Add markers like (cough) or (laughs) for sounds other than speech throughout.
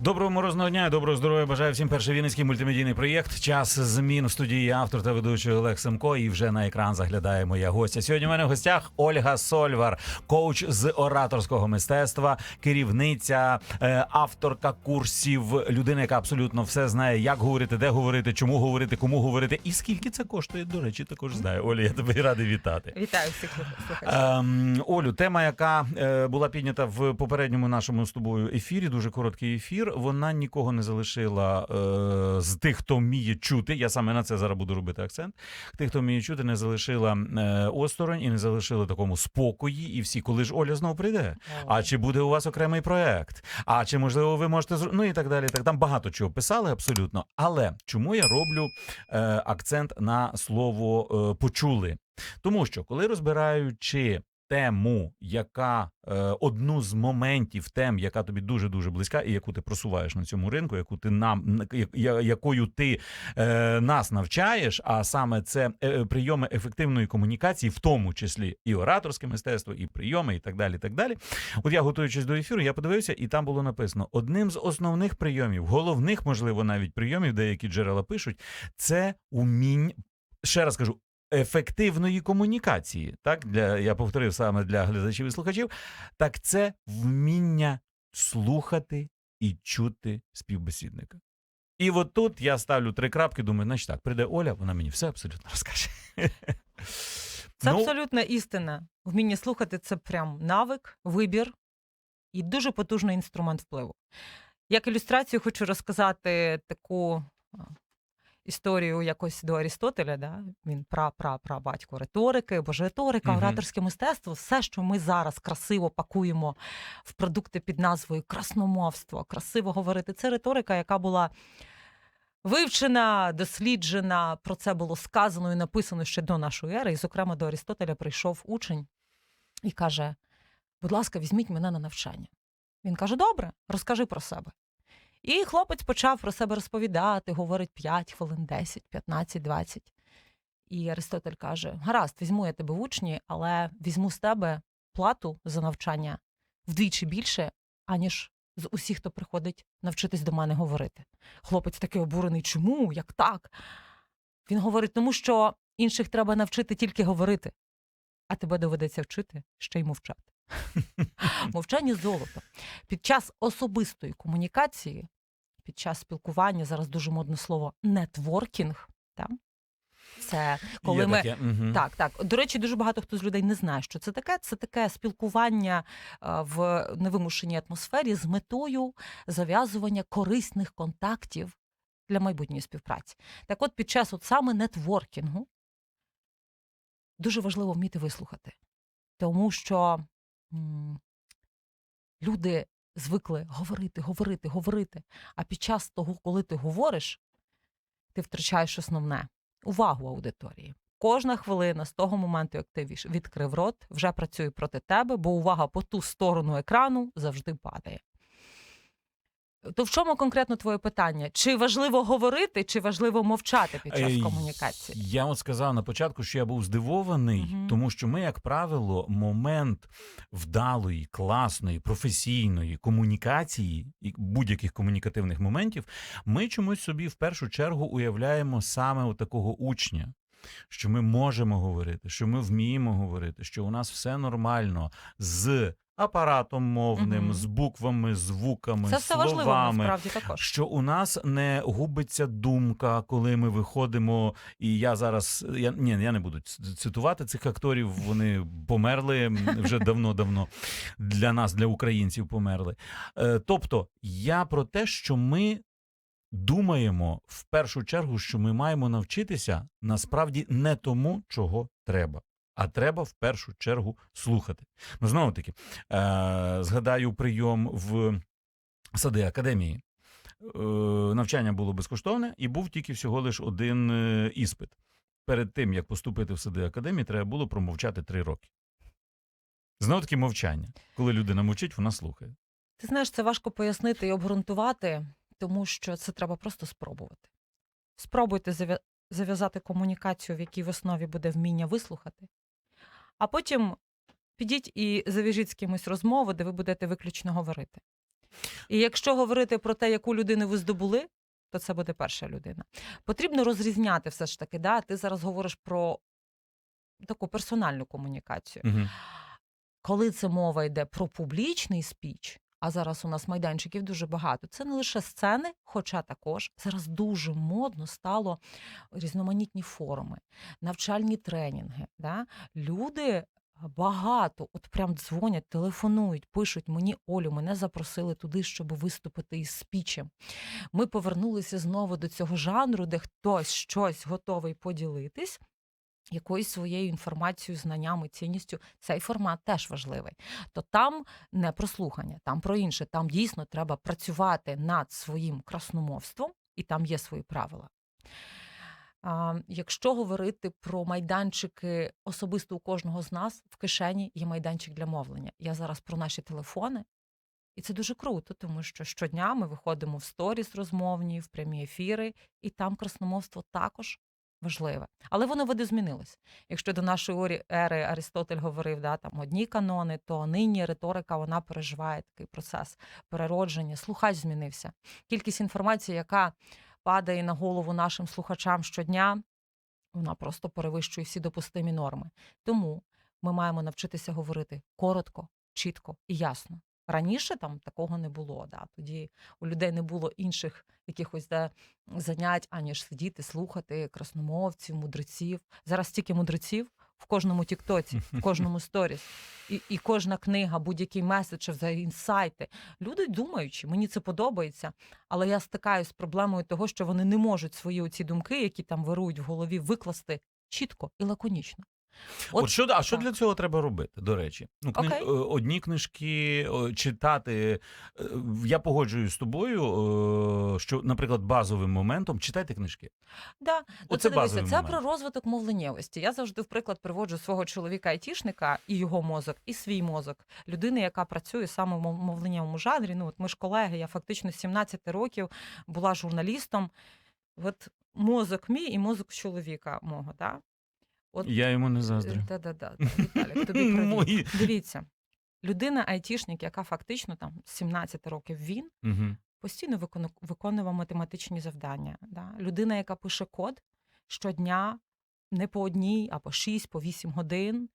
Доброго морозного дня доброго здоров'я. Бажаю всім перший вінницький мультимедійний проєкт. Час змін в студії автор та ведучий Олег Семко. І вже на екран заглядає моя гостя. Сьогодні у мене в гостях Ольга Сольвар, коуч з ораторського мистецтва, керівниця, е, авторка курсів, людина, яка абсолютно все знає, як говорити, де говорити, чому говорити, кому говорити, і скільки це коштує. До речі, також знає. Оля, я тебе радий вітати. Вітаю всіх слухачів. Ем, Олю, тема, яка е, була піднята в попередньому нашому з тобою ефірі, дуже короткий ефір. Вона нікого не залишила е, з тих, хто вміє чути. Я саме на це зараз буду робити акцент. Тих, хто вміє чути, не залишила е, осторонь і не залишила такому спокої. І всі, коли ж Оля знову прийде. А чи буде у вас окремий проект? А чи можливо ви можете ну і так далі. Так там багато чого писали абсолютно. Але чому я роблю е, акцент на слово е, почули? Тому що коли розбираючи тему, яка е, одну з моментів тем, яка тобі дуже дуже близька, і яку ти просуваєш на цьому ринку, яку ти нам я- якою ти е, нас навчаєш, а саме це е, прийоми ефективної комунікації, в тому числі і ораторське мистецтво, і прийоми, і так далі. І так далі. От я готуючись до ефіру, я подивився, і там було написано: одним з основних прийомів, головних, можливо, навіть прийомів, деякі джерела пишуть, це умінь. Ще раз кажу, ефективної комунікації. Так, для я повторив саме для глядачів і слухачів. Так, це вміння слухати і чути співбесідника. І от тут я ставлю три крапки, думаю, значить так, прийде Оля, вона мені все абсолютно розкаже. Це Ну, абсолютна істина. Вміння слухати це прям навик, вибір і дуже потужний інструмент впливу. Як ілюстрацію хочу розказати таку історію якось до Арістотеля. Да? Він пра-пра-пра батько риторики, бо ж риторика, Мгм. ораторське мистецтво, все, що ми зараз красиво пакуємо в продукти під назвою красномовство, красиво говорити. Це риторика, яка була вивчена, досліджена. Про це було сказано і написано ще до нашої ери. І, зокрема, до Арістотеля прийшов учень і каже: будь ласка, візьміть мене на навчання. Він каже: Добре, розкажи про себе. І хлопець почав про себе розповідати, говорить 5 хвилин, 10, 15, 20. І Аристотель каже: Гаразд, візьму я тебе в учні, але візьму з тебе плату за навчання вдвічі більше, аніж з усіх, хто приходить навчитись до мене говорити. Хлопець такий обурений, чому? Як так? Він говорить, тому що інших треба навчити тільки говорити, а тебе доведеться вчити ще й мовчати. (laughs) Мовчання золото. Під час особистої комунікації, під час спілкування, зараз дуже модне слово нетворкінг. Так? Це коли є ми таке, мгм. так, так. До речі, дуже багато хто з людей не знає, що це таке. Це таке спілкування е, в невимушеній атмосфері з метою зав'язування корисних контактів для майбутньої співпраці. Так от, під час от саме нетворкінгу дуже важливо вміти вислухати, тому що м, люди звикли говорити, говорити, говорити. А під час того, коли ти говориш, ти втрачаєш основне увагу аудиторії. Кожна хвилина з того моменту, як ти відкрив рот, вже працює проти тебе, бо увага по ту сторону екрану завжди падає. То в чому конкретно твоє питання? Чи важливо говорити, чи важливо мовчати під час комунікації? Я от сказав на початку, що я був здивований, Мгм. тому що ми, як правило, момент вдалої, класної, професійної комунікації і будь-яких комунікативних моментів, ми чомусь собі в першу чергу уявляємо саме у такого учня. Що ми можемо говорити, що ми вміємо говорити, що у нас все нормально з апаратом мовним, Мгм. з буквами, звуками, Це все важливо словами, насправді також. що у нас не губиться думка, коли ми виходимо. І я зараз я ні, я не буду цитувати цих акторів. Вони померли вже давно-давно для нас, для українців, померли. Е, Тобто, я про те, що ми. Думаємо в першу чергу, що ми маємо навчитися насправді не тому, чого треба, а треба в першу чергу слухати. Ну знову таки, е- згадаю прийом в сади академії. Е, навчання було безкоштовне і був тільки всього лиш один е, іспит. Перед тим, як поступити в сади академії, треба було промовчати три роки. Знову таки мовчання. Коли людина мовчить, вона слухає. Ти знаєш, це важко пояснити і обґрунтувати, тому що це треба просто спробувати. Спробуйте зав'язати комунікацію, в якій в основі буде вміння вислухати, а потім підіть і завіжіть з кимось розмову, де ви будете виключно говорити. І якщо говорити про те, яку людину ви здобули, то це буде перша людина. Потрібно розрізняти все ж таки. Да? Ти зараз говориш про таку персональну комунікацію. Угу. Коли це мова йде про публічний спіч, а зараз у нас майданчиків дуже багато, це не лише сцени, хоча також зараз дуже модно стало різноманітні форуми, навчальні тренінги. Да? Люди багато, от прям дзвонять, телефонують, пишуть мені Олю, мене запросили туди, щоб виступити із спічем. Ми повернулися знову до цього жанру, де хтось щось готовий поділитись. Якоюсь своєю інформацією, знаннями, цінністю цей формат теж важливий. То там не про слухання, там про інше. Там дійсно треба працювати над своїм красномовством, і там є свої правила. Якщо говорити про майданчики особисто у кожного з нас в кишені є майданчик для мовлення. Я зараз про наші телефони. І це дуже круто, тому що щодня ми виходимо в сторіс розмовні, в прямі ефіри, і там красномовство також важливе. Але воно видозмінилось. Якщо до нашої ери Аристотель говорив, да, там одні канони, то нині риторика вона переживає такий процес переродження. Слухач змінився. Кількість інформації, яка падає на голову нашим слухачам щодня, вона просто перевищує всі допустимі норми. Тому ми маємо навчитися говорити коротко, чітко і ясно. Раніше там такого не було. Да. Тоді у людей не було інших якихось да, занять, аніж сидіти, слухати красномовців, мудреців. Зараз стільки мудреців в кожному тіктоці, в (laughs) кожному сторіс. І, і кожна книга, будь-який меседж, взагалі інсайти. Люди думаючи, мені це подобається, але я стикаюся з проблемою того, що вони не можуть свої оці думки, які там вирують в голові, викласти чітко і лаконічно. От, що, а що так. для цього треба робити? До речі, ну кни... Окей. е, одні книжки читати. е, Я погоджуюсь з тобою, що, наприклад, базовим моментом читайте книжки. Да, ну, Оце це дивися, це момент. про розвиток мовленнєвості. Я завжди в приклад приводжу свого чоловіка айтішника і його мозок, і свій мозок. Людини, яка працює саме в мов- мовленнєвому жанрі. Ну, от ми ж колеги, я фактично з 17 років була журналістом. От мозок мій і мозок чоловіка мого. Да? От, Я йому не заздрю. Да-да-да, (laughs) Віталік, тобі. Мої. Дивіться, людина айтішник, яка фактично там з 17 років він, Угу. постійно викону- виконував математичні завдання. Да? Людина, яка пише код щодня, не по одній, а по 6, по 8 годин.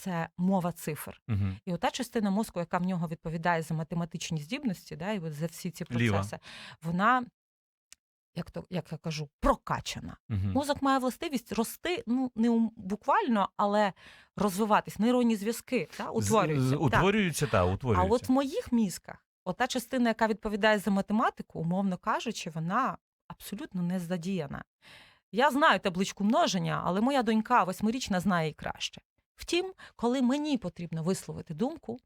Це мова цифр. Угу. І ота частина мозку, яка в нього відповідає за математичні здібності, да, і от за всі ці Ліва. процеси, вона, як, то, як я кажу, прокачана. Угу. Мозок має властивість рости, ну не буквально, але розвиватись. Нейронні зв'язки да, утворюються. Так. Утворюються, та, А утворюються. от в моїх мізках, ота частина, яка відповідає за математику, умовно кажучи, вона абсолютно не задіяна. Я знаю табличку множення, але моя донька восьмирічна знає її краще. Втім, коли мені потрібно висловити думку,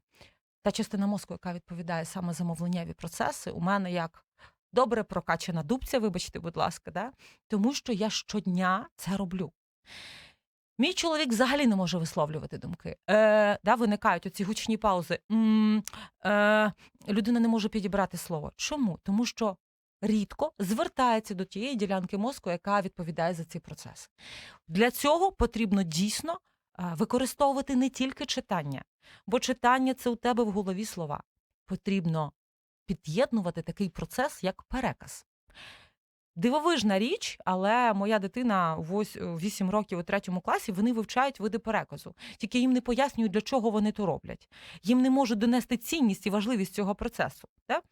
та частина мозку, яка відповідає саме за мовленнєві процеси, у мене як добре прокачана дубця, вибачте, будь ласка, да? тому що я щодня це роблю. Мій чоловік взагалі не може висловлювати думки. Е, да, виникають оці гучні паузи. М, е, людина не може підібрати слово. Чому? Тому що рідко звертається до тієї ділянки мозку, яка відповідає за цей процес. Для цього потрібно дійсно е, використовувати не тільки читання, бо читання це у тебе в голові слова. Потрібно під'єднувати такий процес, як переказ. Дивовижна річ, але моя дитина ось- 8 років у третьому класі вони вивчають види переказу. Тільки їм не пояснюють, для чого вони то роблять. Їм не можуть донести цінність і важливість цього процесу. Так?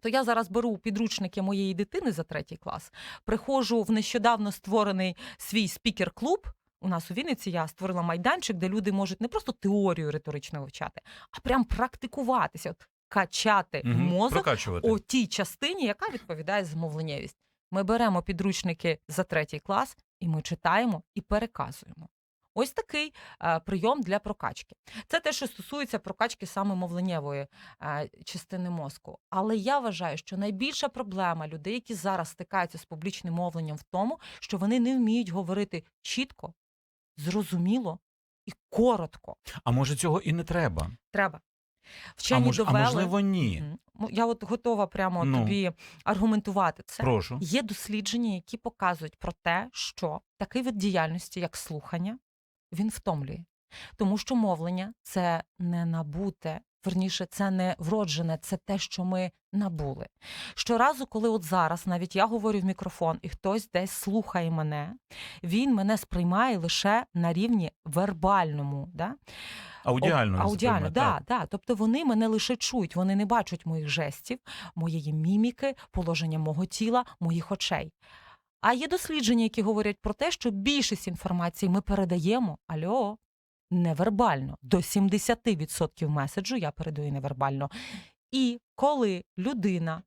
То я зараз беру підручники моєї дитини за третій клас, приходжу в нещодавно створений свій спікер-клуб. У нас у Вінниці я створила майданчик, де люди можуть не просто теорію риторично вивчати, а прям практикуватися, от, качати Мгм. мозок у тій частині, яка відповідає за мовленнєвість. Ми беремо підручники за третій клас, і ми читаємо і переказуємо. Ось такий е, прийом для прокачки. Це те, що стосується прокачки саме мовленнєвої е, частини мозку. Але я вважаю, що найбільша проблема людей, які зараз стикаються з публічним мовленням, в тому, що вони не вміють говорити чітко, зрозуміло і коротко. А може цього і не треба? Треба. А, мож, довели. а можливо, ні. Я от готова прямо Ну. тобі аргументувати це. Прошу. Є дослідження, які показують про те, що такий вид діяльності, як слухання, він втомлює. Тому що мовлення це не набуте верніше, це не вроджене, це те, що ми набули. Щоразу, коли от зараз навіть я говорю в мікрофон, і хтось десь слухає мене, він мене сприймає лише на рівні вербальному. Да? Аудіально. О, аудіально, да, да. Тобто вони мене лише чують, вони не бачать моїх жестів, моєї міміки, положення мого тіла, моїх очей. А є дослідження, які говорять про те, що більшість інформації ми передаємо альо, невербально. До 70% меседжу я передаю невербально. І коли людина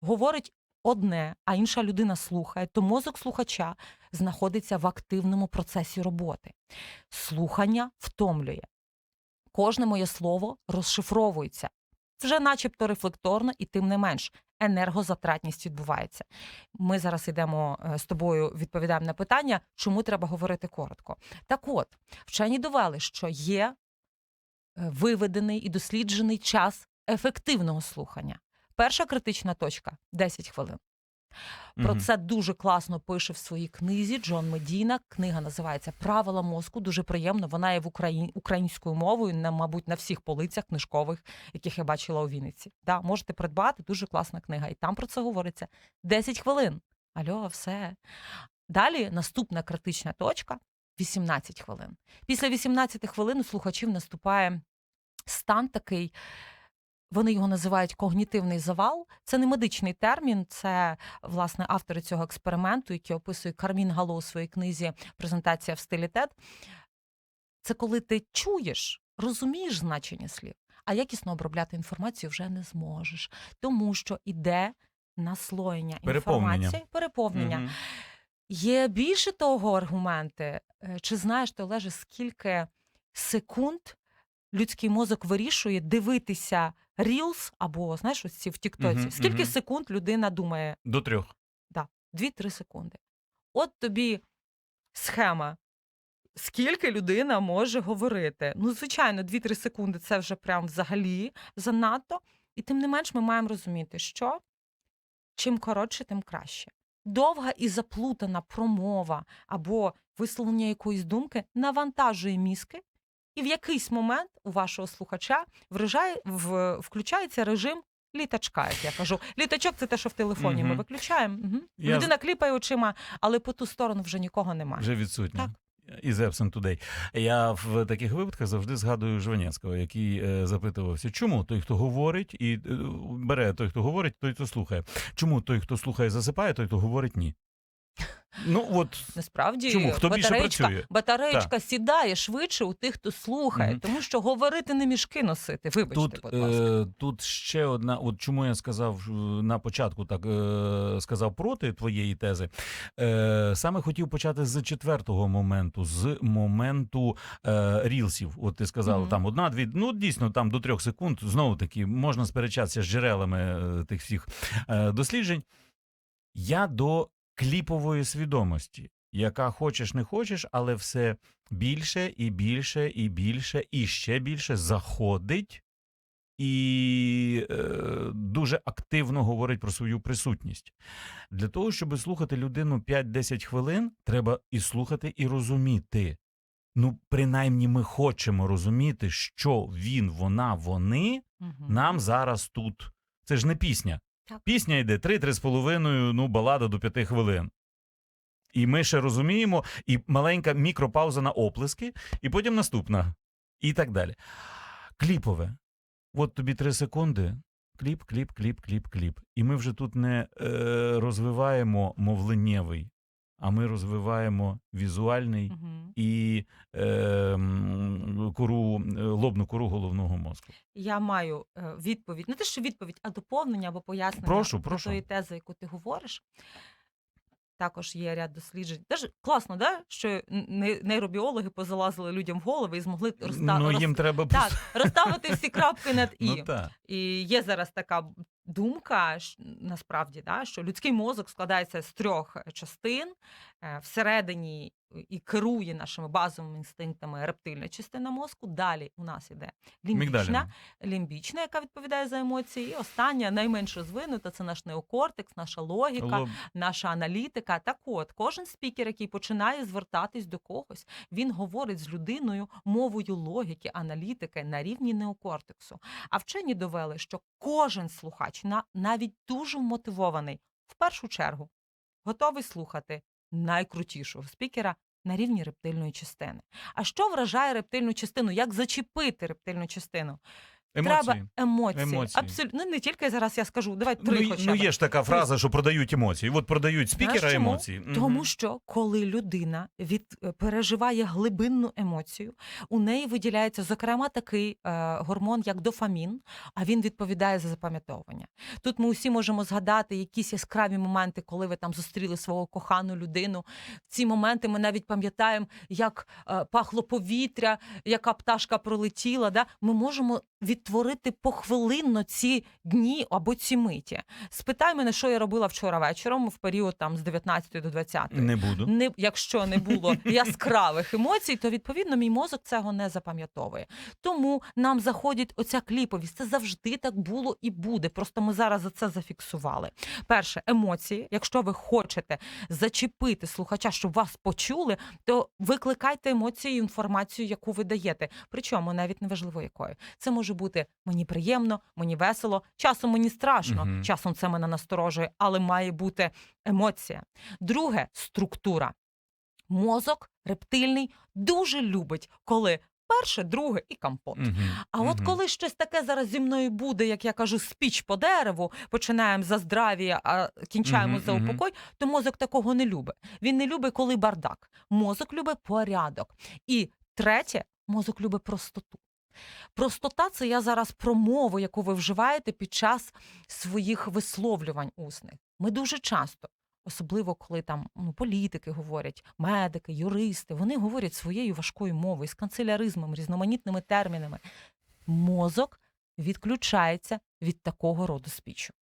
говорить одне, а інша людина слухає, то мозок слухача знаходиться в активному процесі роботи. Слухання втомлює. Кожне моє слово розшифровується. Вже начебто рефлекторно, і тим не менш енергозатратність відбувається. Ми зараз йдемо е, з тобою, відповідаємо на питання, чому треба говорити коротко. Так от, вчені довели, що є е, виведений і досліджений час ефективного слухання. Перша критична точка 10 хвилин. Про Мгм. це дуже класно пише в своїй книзі Джон Медіна. Книга називається Правила мозку. Дуже приємно. Вона є в Україні українською мовою, на мабуть, на всіх полицях книжкових, яких я бачила у Вінниці. Да, можете придбати. Дуже класна книга. І там про це говориться 10 хвилин. Альо, все. Далі наступна критична точка 18 хвилин. Після 18 хвилин у слухачів наступає стан такий. Вони його називають когнітивний завал. Це не медичний термін, це власне автори цього експерименту, який описує Кармін Гало у своїй книзі Презентація в стилі TED. Це коли ти чуєш, розумієш значення слів, а якісно обробляти інформацію вже не зможеш, тому що іде наслоєння інформації, переповнення. Є більше того аргументи. Е, Чи знаєш ти, Олеже, скільки секунд людський мозок вирішує дивитися Reels або знаєш, ось ці в Тіктоці? Мгм, Скільки мгм. секунд людина думає? До трьох. 2-3 секунди. От тобі схема. Скільки людина може говорити? Ну, звичайно, 2-3 секунди це вже прям взагалі занадто. І тим не менш ми маємо розуміти, що чим коротше, тим краще. Довга і заплутана промова або висловлення якоїсь думки навантажує мізки, і в якийсь момент у вашого слухача вражає, в, включається режим літачка, як я кажу. Літачок це те, що в телефоні ми виключаємо. Угу. Я Людина кліпає очима, але по ту сторону вже нікого немає. Вже відсутні. Так. Із absent today. Я в таких випадках завжди згадую Жванецького, який е, запитувався, чому той, хто говорить, і е, бере той, хто говорить, той, хто слухає. Чому той, хто слухає, засипає, той, хто говорить, ні. Ну от Насправді Чому? Хто більше батареєчка, працює? батареєчка сідає швидше у тих, хто слухає, Мгм. тому що говорити не мішки носити. Вибачте, Тут, будь ласка. е, тут ще одна, от чому я сказав е, на початку, так е, сказав проти твоєї тези. Е, саме хотів почати з четвертого моменту, з моменту е, рілсів. От ти сказав, Мгм. там одна-дві, ну дійсно там до трьох секунд. Знову таки можна сперечатися з джерелами е, тих всіх е, досліджень. Я до кліпової свідомості, яка хочеш не хочеш, але все більше і більше і більше і ще більше заходить і е, дуже активно говорить про свою присутність. Для того, щоб слухати людину 5-10 хвилин, треба і слухати, і розуміти. Ну, принаймні, ми хочемо розуміти, що він, вона, вони Мгм. нам зараз тут. Це ж не пісня. Так. Пісня йде 3-3,5, ну, балада до 5 хвилин. І ми ще розуміємо, і маленька мікропауза на оплески, і потім наступна. І так далі. Кліпове. От тобі 3 секунди. Кліп, кліп, кліп, кліп, кліп. І ми вже тут не е, розвиваємо мовленнєвий, а ми розвиваємо візуальний Мгм. і е, кору, лобну кору головного мозку. Я маю е, відповідь, не те, що відповідь, а доповнення або пояснення Прошу, прошу. тої тези, яку ти говориш. Також є ряд досліджень. Теж класно, да? що нейробіологи позалазили людям в голови і змогли розста... ну, роз- треба так, розставити всі крапки над (laughs) і. Ну, так. І є зараз така думка насправді, да, що людський мозок складається з трьох частин. Е, Всередині і керує нашими базовими інстинктами рептильна частина мозку. Далі у нас іде лімбічна, лімбічна, яка відповідає за емоції. І остання, найменш розвинута, це наш неокортекс, наша логіка, Лоб. наша аналітика. Так от, кожен спікер, який починає звертатись до когось, він говорить з людиною мовою логіки, аналітики на рівні неокортексу. А вчені довели, що кожен слухач, на- навіть дуже вмотивований, в першу чергу, готовий слухати найкрутішого спікера. На рівні рептильної частини. А що вражає рептильну частину? Як зачепити рептильну частину? Емоції. Треба емоції. Емоції. Абсолютно. Ну, не тільки зараз я скажу. Давай три Ну, хоча ну є ж така фраза, що продають емоції. От продають спікера Знаєш емоції. Тому що коли людина від е, переживає глибинну емоцію, у неї виділяється зокрема такий е, гормон, як дофамін, а він відповідає за запам'ятовування. Тут ми усі можемо згадати якісь яскраві моменти, коли ви там зустріли свого кохану людину. В ці моменти ми навіть пам'ятаємо, як е, пахло повітря, яка пташка пролетіла. Да? Ми можемо відтворити похвилинно ці дні або ці миті. Спитай мене, що я робила вчора вечором в період там з 19 до 20. Не буду. Не, якщо не було (laughs) яскравих емоцій, то відповідно мій мозок цього не запам'ятовує. Тому нам заходить оця кліповість. Це завжди так було і буде. Просто ми зараз за це зафіксували. Перше, емоції. Якщо ви хочете зачепити слухача, щоб вас почули, то викликайте емоції і інформацію, яку ви даєте. Причому навіть неважливо якою. Це може бути мені приємно, мені весело, часом мені страшно, Мгм. часом це мене насторожує, але має бути емоція. Друге структура. Мозок рептильний дуже любить, коли перше, друге і компот. Мгм. А от Мгм. коли щось таке зараз зі мною буде, як я кажу, спіч по дереву, починаємо за здрав'я, а кінчаємо Мгм, за упокой, то мозок такого не любить. Він не любить, коли бардак. Мозок любить порядок. І третє, мозок любить простоту. Простота це я зараз про мову, яку ви вживаєте під час своїх висловлювань усних. Ми дуже часто, особливо коли там ну, політики говорять, медики, юристи, вони говорять своєю важкою мовою, з канцеляризмом, різноманітними термінами. Мозок відключається від такого роду спічу.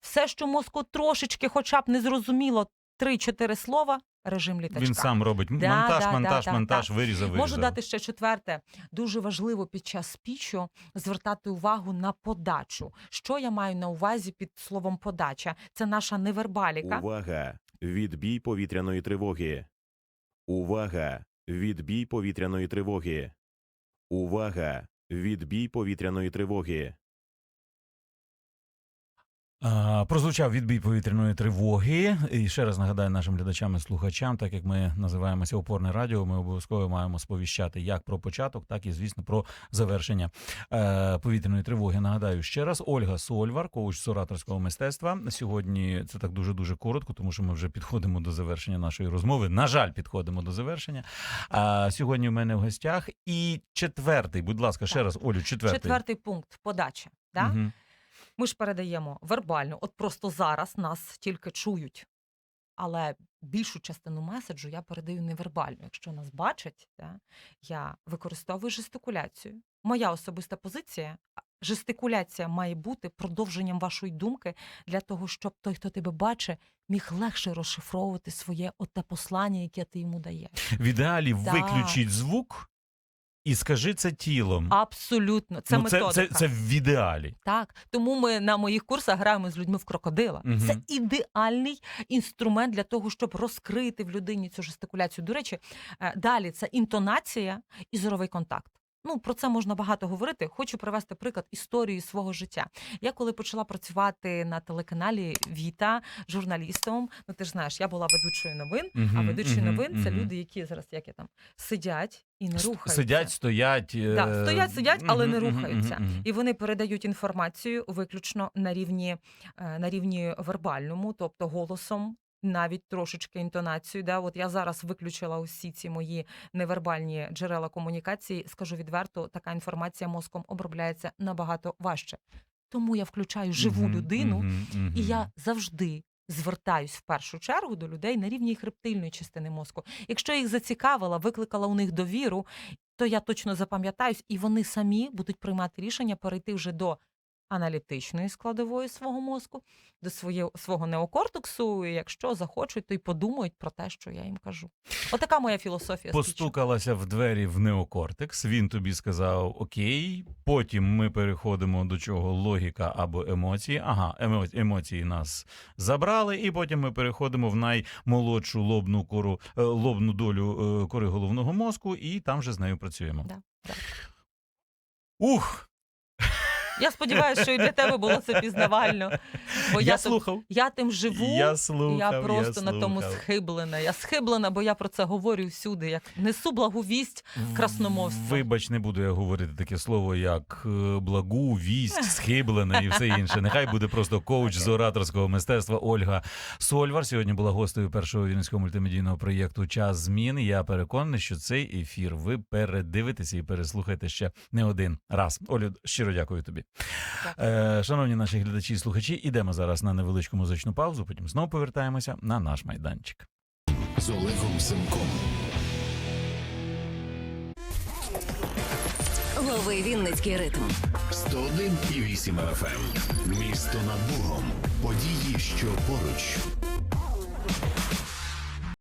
Все, що мозку трошечки, хоча б не зрозуміло 3-4 слова, режим літачка. Він сам робить Да, монтаж, да, монтаж, да, монтаж, да. вирізав, вирізав. Можу дати ще четверте. Дуже важливо під час спічу звертати увагу на подачу. Що я маю на увазі під словом подача? Це наша невербаліка. Увага! Відбій повітряної тривоги. Увага! Відбій повітряної тривоги. Увага! Відбій повітряної тривоги. Прозвучав відбій повітряної тривоги. І ще раз нагадаю нашим глядачам і слухачам, так як ми називаємося опорне радіо, ми обов'язково маємо сповіщати як про початок, так і звісно про завершення е, повітряної тривоги. Нагадаю ще раз, Ольга Сольвар, коуч з ораторського мистецтва. Сьогодні це так дуже дуже коротко, тому що ми вже підходимо до завершення нашої розмови. На жаль, підходимо до завершення. А сьогодні в мене в гостях. І четвертий, будь ласка, ще раз, Олю, четвертий. Четвертий пункт подача. Да? Мгм. Ми ж передаємо вербально. От просто зараз нас тільки чують. Але більшу частину меседжу я передаю невербально. Якщо нас бачать, да, я використовую жестикуляцію. Моя особиста позиція. Жестикуляція має бути продовженням вашої думки для того, щоб той, хто тебе бачить, міг легше розшифровувати своє оте послання, яке ти йому даєш. В ідеалі Так. виключіть звук і скажи це тілом. Абсолютно, це ну, методика. це, це в ідеалі. Так, тому ми на моїх курсах граємо з людьми в крокодила. Угу. Це ідеальний інструмент для того, щоб розкрити в людині цю жестикуляцію. До речі, е, далі це інтонація і зоровий контакт. Ну, про це можна багато говорити. Хочу привести приклад історії свого життя. Я коли почала працювати на телеканалі Віта журналістом, ну ти ж знаєш, я була ведучою новин. а Мгм, ведучі мгм, новин це люди, які зараз як я там сидять і не С- рухаються. Сидять, стоять. е, Да, стоять, сидять, але не мгм, мгм, рухаються. мгм, мгм. І вони передають інформацію виключно на рівні, е, на рівні вербальному, тобто голосом. Навіть трошечки інтонацію. Да? От я зараз виключила усі ці мої невербальні джерела комунікації. Скажу відверто, така інформація мозком обробляється набагато важче. Тому я включаю живу Мгм, людину, мгм, мгм. і я завжди звертаюсь в першу чергу до людей на рівні їх рептильної частини мозку. Якщо їх зацікавила, викликала у них довіру, то я точно запам'ятаюсь, і вони самі будуть приймати рішення перейти вже до аналітичної складової свого мозку, до своє, свого неокортексу. І якщо захочуть, то й подумають про те, що я їм кажу. Отака моя філософія. Постукалася в двері в неокортекс. Він тобі сказав Окей. Потім ми переходимо до чого логіка або емоції. Ага, емо- емоції нас забрали, і потім ми переходимо в наймолодшу лобну кору, е, лобну долю е, кори головного мозку, і там вже з нею працюємо. Да, да. Ух! Я сподіваюся, що і для тебе було це пізнавально. Бо я, я, тим, слухав. я тим живу. Я слухав. я просто я на тому схиблена. Я схиблена, бо я про це говорю всюди. Як несу благу вість красномовства. Вибач, не буду я говорити таке слово, як е, благу, вість, схиблена і все інше. Нехай буде просто коуч з ораторського мистецтва Ольга Сольвар. Сьогодні була гостею першого вінницького мультимедійного проєкту Час змін. Я переконаний, що цей ефір ви передивитеся і переслухаєте ще не один раз. Олю, щиро дякую тобі. Е, шановні наші глядачі і слухачі, ідемо зараз на невеличку музичну паузу. Потім знову повертаємося на наш майданчик. з Олегом Семком. Лови Вінницький ритм. 101,8 FM. Місто над Богом. Події, що поруч.